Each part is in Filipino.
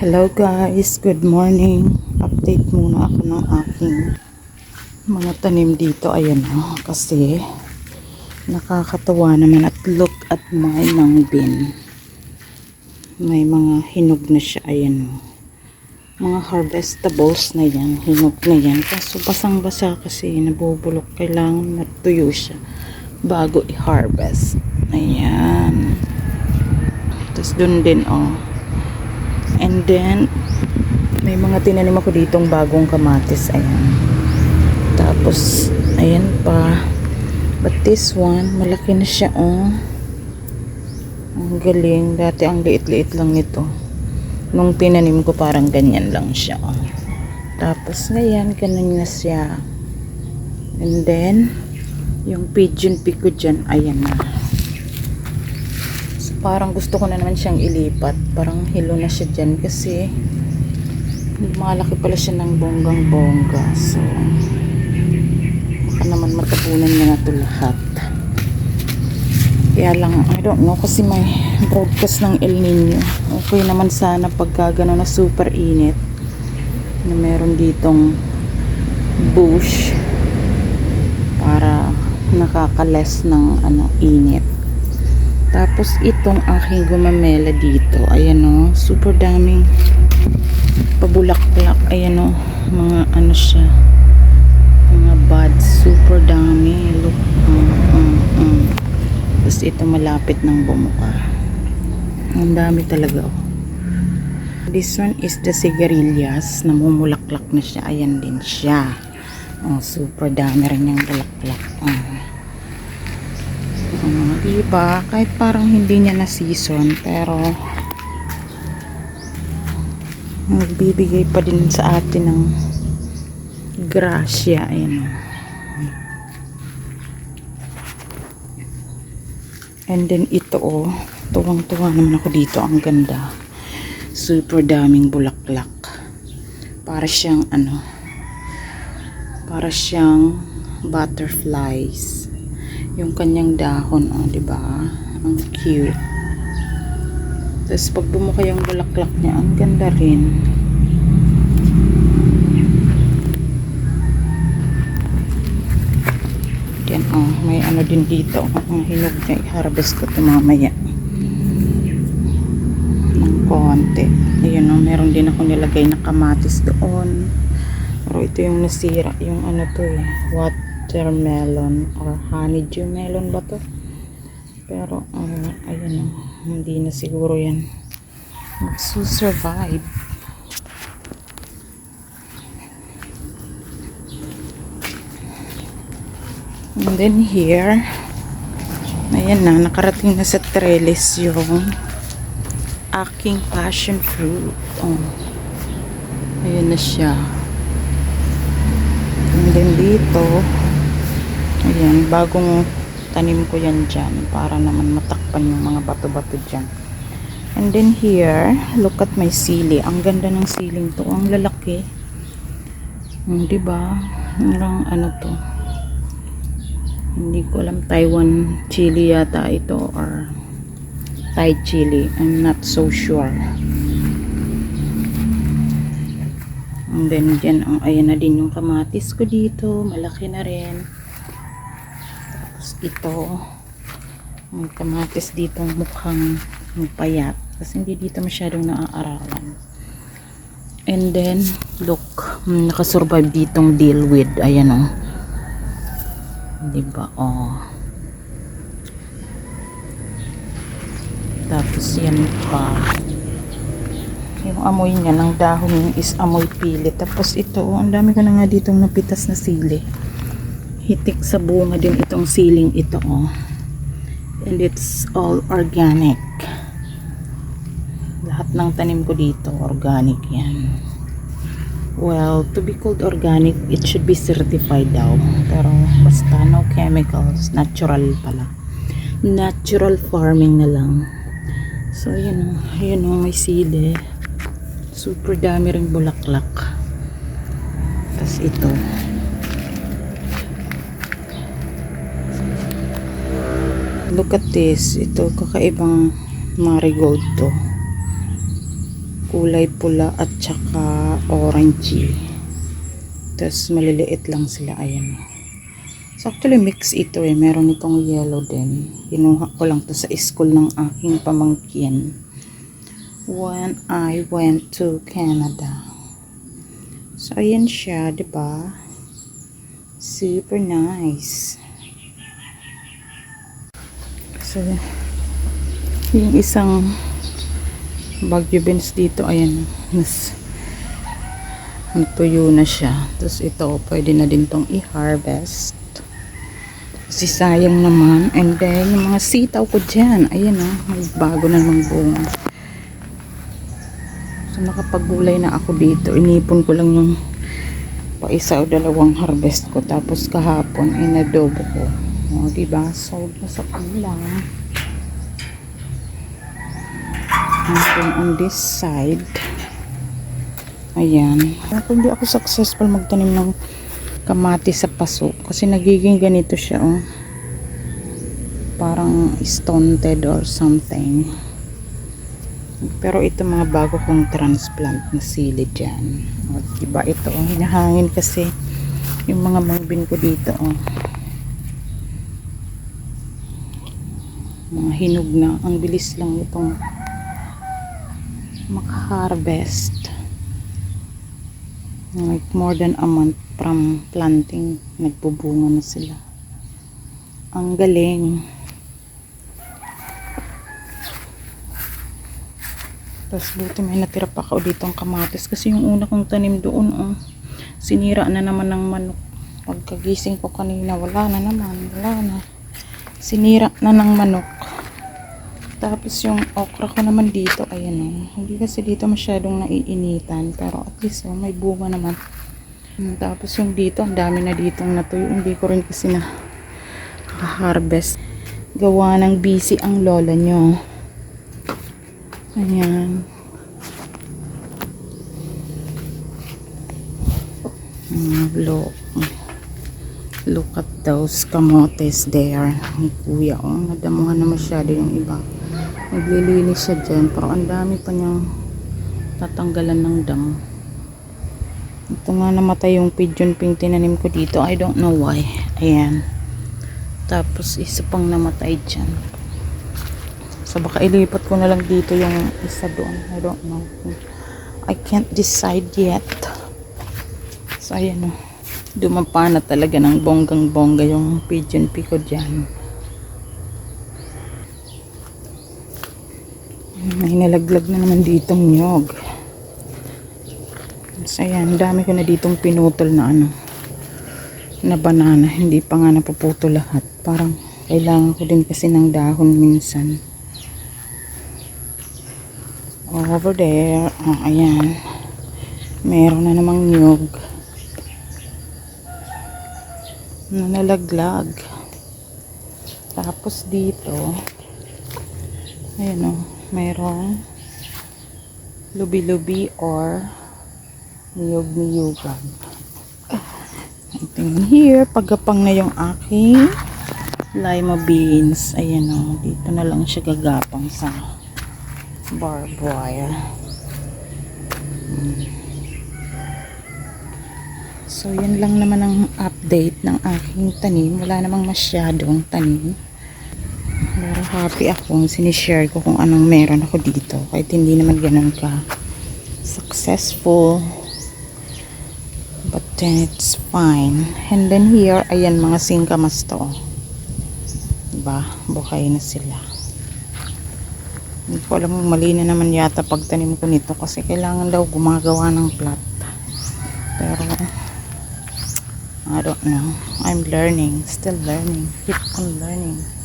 Hello guys, good morning. Update muna ako ng aking mga tanim dito. Ayan o, kasi nakakatawa naman at look at my langbin. May mga hinog na siya. Ayan o. Mga harvestables na yan. Hinog na yan. Kaso basang-basa kasi nabubulok. Kailangan matuyo siya bago i-harvest. Ayan. Tapos dun din oh. And then, may mga tinanim ako ditong bagong kamatis. Ayan. Tapos, ayan pa. But this one, malaki na siya, oh. Ang galing. Dati ang liit-liit lang nito. Nung tinanim ko, parang ganyan lang siya, oh. Tapos, ngayon, ganun na siya. And then, yung pigeon pig ko dyan, ayan na. Parang gusto ko na naman siyang ilipat. Parang hilo na siya dyan kasi malaki pala siya ng bonggang bongga. So, baka naman matapunan niya na ito lahat. Kaya lang, I don't know, kasi may broadcast ng El Nino. Okay naman sana pagka gano'n na super init na meron ditong bush para nakakales ng ano, init. Tapos itong aking gumamela dito, ayan o, super daming pabulak-bulak, ayan o, mga ano siya, mga buds, super dami, look, mm, mm, mm. Tapos ito malapit ng bumuka. Ang dami talaga oh. This one is the sigarilyas, namumulaklak na siya, ayan din siya. Oh, super dami rin yung bulaklak. Oh. Uh, diba? Kahit parang hindi niya na season, pero nagbibigay pa din sa atin ng grasya. Ayan. And then ito oh, tuwang-tuwa naman ako dito. Ang ganda. Super daming bulaklak. Para siyang ano, para siyang butterflies yung kanyang dahon, oh, 'di ba? Ang cute. Tapos pag bumuka yung bulaklak niya, ang ganda rin. Yan, oh, may ano din dito. Ang hinog niya, i-harvest ko ito mamaya. Ng konti. Ayun, oh, meron din ako nilagay na kamatis doon. Pero ito yung nasira. Yung ano to eh. What? Watermelon or honeydew melon ba to? Pero uh, ayun o hindi na siguro yan magsusurvive. And then here ayan na nakarating na sa trellis yung aking passion fruit. Oh. ayan na siya. And then dito Ayan, bagong tanim ko yan dyan para naman matakpan yung mga bato-bato dyan. And then here, look at my sili. Ang ganda ng siling to. Ang lalaki. Hmm, diba? Parang ano to. Hindi ko alam. Taiwan chili yata ito or Thai chili. I'm not so sure. And then dyan, oh, ayan na din yung kamatis ko dito. Malaki na rin. Ito, may kamatis dito mukhang payat. Kasi hindi dito masyadong naaarawan. And then, look, nakasurvive ditong deal with. Ayan o. Diba? Oh. Tapos yan pa. Yung amoy niya ng dahon is amoy pili. Tapos ito, ang dami ko na nga ditong napitas na sili hitik sa bunga din itong siling ito oh. and it's all organic. Lahat ng tanim ko dito organic yan. Well to be called organic it should be certified daw. Pero basta no chemicals natural pala. Natural farming na lang. So yun yun oh, may sili super dami rin bulaklak. Tapos ito Look at this. Ito, kakaibang marigold to. kulay pula at saka orangey. Tapos maliliit lang sila, ayan. So actually mix ito eh, meron itong yellow din. Kinuha ko lang to sa school ng aking pamangkin. When I went to Canada. So ayan siya, ba? Super nice. So, yung isang Baguio beans dito, ayan, mas natuyo na siya. Tapos ito, pwede na din tong i-harvest. Kasi sayang naman. And then, yung mga sitaw ko dyan, ayan oh, may bago na namang bunga. So, nakapagulay na ako dito. Inipon ko lang yung pa isa o dalawang harvest ko. Tapos kahapon, ay nadobo ko. O, diba? Sold na sa. And then on this side, ayan. Kung hindi ako successful magtanim ng kamati sa paso, kasi nagiging ganito siya, oh. Parang stunted or something. Pero ito mga bago kong transplant na sili dyan. O, diba ito, oh, hinahangin kasi yung mga mangbin ko dito, oh. Mga hinog na. Ang bilis lang itong maka-harvest. Like more than a month from planting, nagbubunga na sila. Ang galing. Tapos buti may natira pa ako dito ang kamatis. Kasi yung una kong tanim doon, oh, sinira na naman ng manok. Pagkagising ko kanina, wala na naman. Wala na. Sinira na ng manok. Tapos yung okra ko naman dito, ayan oh. Hindi kasi dito masyadong naiinitan. Pero at least oh, may bunga naman. Hmm, Tapos yung dito, ang dami na ditong natuyo. Hindi ko rin kasi na harvest. Gawa ng busy ang lola nyo. Ayan. Mm, look. Look at those kamotes there. Ni kuya, oh. Nadamuhan na masyado yung iba. Naglilinis siya dyan. Pero ang dami pa niyang tatanggalan ng damo. Ito nga namatay yung pigeon ping tinanim ko dito. I don't know why. Ayan. Tapos isa pang namatay dyan. So baka ilipat ko na lang dito yung isa doon. I don't know. I can't decide yet. So ayan o. Dumapa na talaga ng bonggang bongga yung pigeon pea ko dyan. May nalaglag na naman ditong nyog. So ayan, dami ko na ditong pinutol na ano na banana. Hindi pa nga napuputo lahat. Parang kailangan ko din kasi ng dahon minsan. Over there. Oh, ayan. Meron na namang nyog. Na nalaglag. Tapos dito. Ayan o. Merong lubi-lubi or niyog-niyugan. Tingnan here, pagapang na yung aking lima beans. Ayan o, dito na lang siya gagapang sa barbed wire. So, yan lang naman ang update ng aking tanim. Wala namang masyadong tanim. Pero happy ako. Sinishare ko kung anong meron ako dito. Kahit hindi naman ganun ka successful. But then it's fine. And then here, ayan mga singkamas to. Diba? Buhay na sila. Hindi ko alam mali na naman yata pagtanim ko nito kasi kailangan daw gumagawa ng plot. Pero I don't know. I'm learning. Still learning. Keep on learning.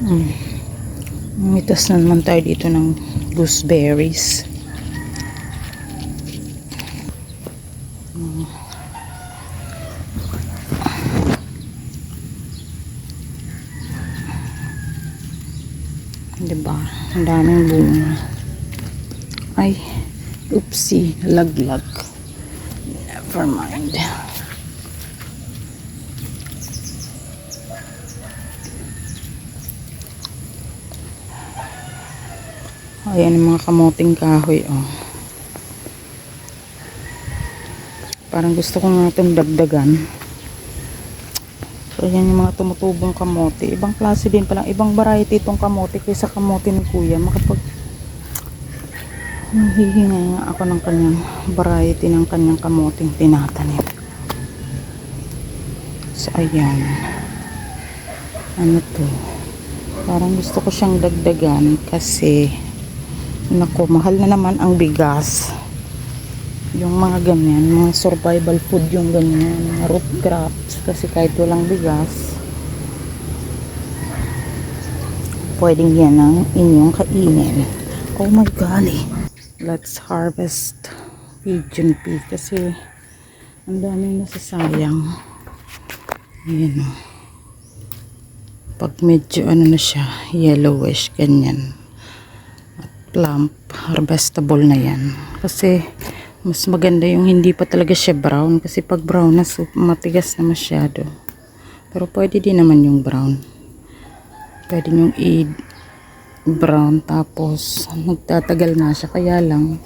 Hmm. Mitas na naman tayo dito ng gooseberries. Hmm. Diba? Ang daming bunga. Ay, oopsie, laglag. Never mind. Ayan yung mga kamoting kahoy, oh. Parang gusto ko nga itong dagdagan. So, yan yung mga tumutubong kamote. Ibang klase din palang. Ibang variety itong kamote kaysa kamote ni kuya. Makapag Nahihinga nga ako ng kanyang variety ng kanyang kamoting tinatanim. So, ayan. Ano to? Parang gusto ko siyang dagdagan kasi nako, mahal na naman ang bigas. Yung mga ganyan, mga survival food yung ganyan, mga root crops kasi kahit walang bigas, pwedeng yan ang inyong kainin. Oh my golly. Let's harvest pigeon pea kasi ang daming nasasayang. Ayan. Pag medyo ano na siya, yellowish, ganyan. Plump, harvestable na yan. Kasi mas maganda yung hindi pa talaga siya brown. Kasi pag brown na, so, matigas na masyado. Pero pwede din naman yung brown. Pwede yung i brown tapos magtatagal na siya kaya lang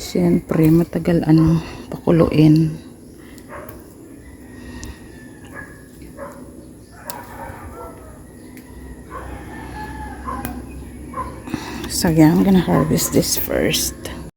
syempre matagal ano pakuluin yeah I'm gonna harvest this first